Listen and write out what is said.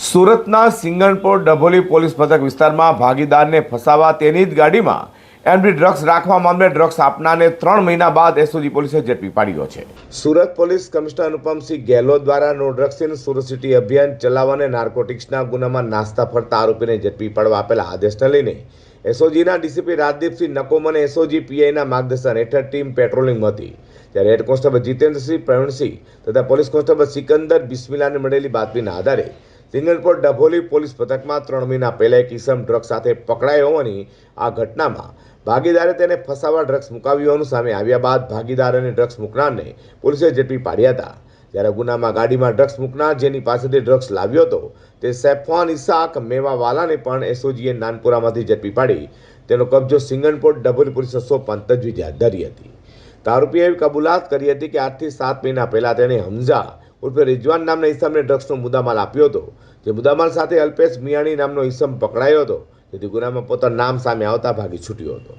સુરતના સિંગણપોર ડભોલી પોલીસ મથક વિસ્તારમાં ભાગીદારને ફસાવા તેની જ ગાડીમાં એમડી ડ્રગ્સ રાખવા મામલે ડ્રગ્સ આપનારને ત્રણ મહિના બાદ એસઓજી પોલીસે ઝડપી પાડ્યો છે. સુરત પોલીસ કમિશનર અનુપમસિંહ ગેહલોત દ્વારા no drugs in Surat city અભિયાન ચલાવવાને નાર્કોટિક્સના ગુનામાં નાસ્તા ફરતા આરોપીને ઝડપી પાડવા આપેલા આદેશને લઈને એસઓજીના ડીસીપી રાજદીપસિંહ નકોમ અને એસઓજી પીઆઈના માર્ગદર્શન હેઠળ ટીમ પેટ્રોલિંગ હતી. ત્યારે હેડ કોન્સ્ટેબલ જીતેન્દ્રસિંહ પ્રવીણસિંહ તથા પોલીસ કોન્સ્ટેબલ સિકંદર બિસ્મિલાને મળેલી બાતમીના આધારે સિંગલપોર ડભોલી પોલીસ પથકમાં ત્રણ મહિના પહેલા એક ઇસમ ડ્રગ્સ સાથે પકડાયો હોવાની આ ઘટનામાં ભાગીદારે તેને ફસાવા ડ્રગ્સ મુકાવ્યું હોવાનું સામે આવ્યા બાદ ભાગીદાર અને ડ્રગ્સ મૂકનારને પોલીસે ઝડપી પાડ્યા હતા. જ્યારે ગુનામાં ગાડીમાં ડ્રગ્સ મૂકનાર જેની પાસેથી ડ્રગ્સ લાવ્યો હતો, તે સેફવાન ઇસાક મેવાવાલાને પણ એસઓજીએ નાનપુરામાંથી ઝડપી પાડી. તેનો કબજો સિંગણપોર ડભોલી પોલીસે સોંપવાની તજવીજ હાથ ધરી હતી. આરોપીએ કબૂલાત કરી હતી કે આઠથી સાત મહિના પહેલાં તેણે હમઝા ઉર્ફે રિજવાન નામના ઇસમને ડ્રગ્સનો મુદ્દામાલ આપ્યો હતો. જે મુદ્દામાલ સાથે અલ્પેશ મિયાણી નામનો ઈસમ પકડાયો હતો. જેથી ગુનામાં પોતાનું નામ સામે આવતા ભાગી છૂટ્યો હતો.